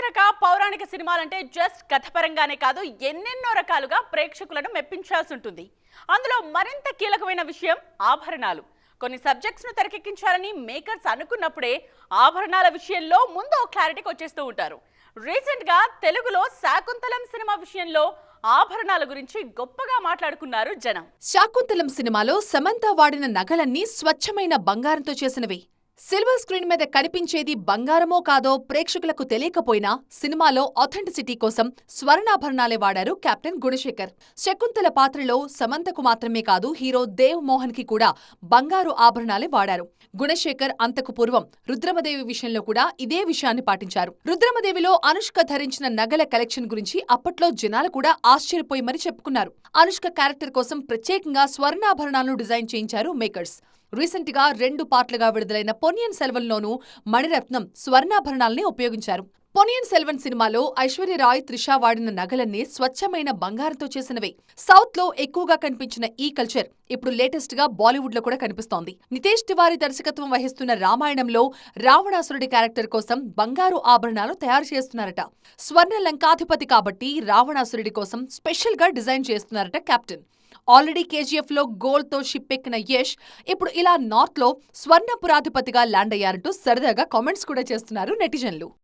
చారిత్రక పౌరాణిక సినిమాలంటే జస్ట్ కథపరంగానే కాదు ఎన్నెన్నో రకాలుగా ప్రేక్షకులను మెప్పించాల్సి ఉంటుంది. అందులో మరింత కీలకమైన విషయం ఆభరణాలు. కొన్ని సబ్జెక్ట్స్ను తెరకెక్కించాలని మేకర్స్ అనుకున్నప్పుడే ఆభరణాల విషయంలో ముందు క్లారిటీకి వచ్చేస్తూ ఉంటారు. రీసెంట్గా తెలుగులో శాకుంతలం సినిమా విషయంలో ఆభరణాల గురించి గొప్పగా మాట్లాడుకున్నారు జనం. శాకుంతలం సినిమాలో సమంత వాడిన నగలన్నీ స్వచ్ఛమైన బంగారంతో చేసినవి. సిల్వర్ స్క్రీన్ మీద కనిపించేది బంగారమో కాదో ప్రేక్షకులకు తెలియకపోయినా సినిమాలో ఆథెంటిసిటీ కోసం స్వర్ణాభరణాలే వాడారు కెప్టెన్ గుణశేఖర్. శకుంతల పాత్రలో సమంతకు మాత్రమే కాదు హీరో దేవ్ మోహన్కి కూడా బంగారు ఆభరణాలే వాడారు. గుణశేఖర్ అంతకు పూర్వం రుద్రమదేవి విషయంలో కూడా ఇదే విషయాన్ని పాటించారు. రుద్రమదేవిలో అనుష్క ధరించిన నగల కలెక్షన్ గురించి అప్పట్లో జనాలు కూడా ఆశ్చర్యపోయి మరీ చెప్పుకున్నారు. అనుష్క క్యారెక్టర్ కోసం ప్రత్యేకంగా స్వర్ణాభరణాలను డిజైన్ చేయించారు మేకర్స్. రీసెంట్గా రెండు పార్ట్లుగా విడుదలైన పొన్నియన్ సెల్వన్లోనూ మణిరత్నం స్వర్ణాభరణాల్ని ఉపయోగించారు. పొనియన్ సెల్వన్ సినిమాలో ఐశ్వర్యరాయ్ త్రిష వాడిన నగలన్నీ స్వచ్ఛమైన బంగారంతో చేసినవే. సౌత్లో ఎక్కువగా కనిపించిన ఈ కల్చర్ ఇప్పుడు లేటెస్ట్గా బాలీవుడ్లో కూడా కనిపిస్తోంది. నితేష్ తివారీ దర్శకత్వం వహిస్తున్న రామాయణంలో రావణాసురుడి క్యారెక్టర్ కోసం బంగారు ఆభరణాలు తయారు చేస్తున్నారట. స్వర్ణ లంకాధిపతి కాబట్టి రావణాసురుడి కోసం స్పెషల్గా డిజైన్ చేస్తున్నారట కెప్టెన్ ఆల్రెడీ కేజీఎఫ్లో గోల్డ్తో షిప్ ఎక్కిన యష్ ఇప్పుడు ఇలా నార్త్లో స్వర్ణపురాధిపతిగా ల్యాండ్ అయ్యారంటూ సరదాగా కామెంట్స్ కూడా చేస్తున్నారు నెటిజన్లు.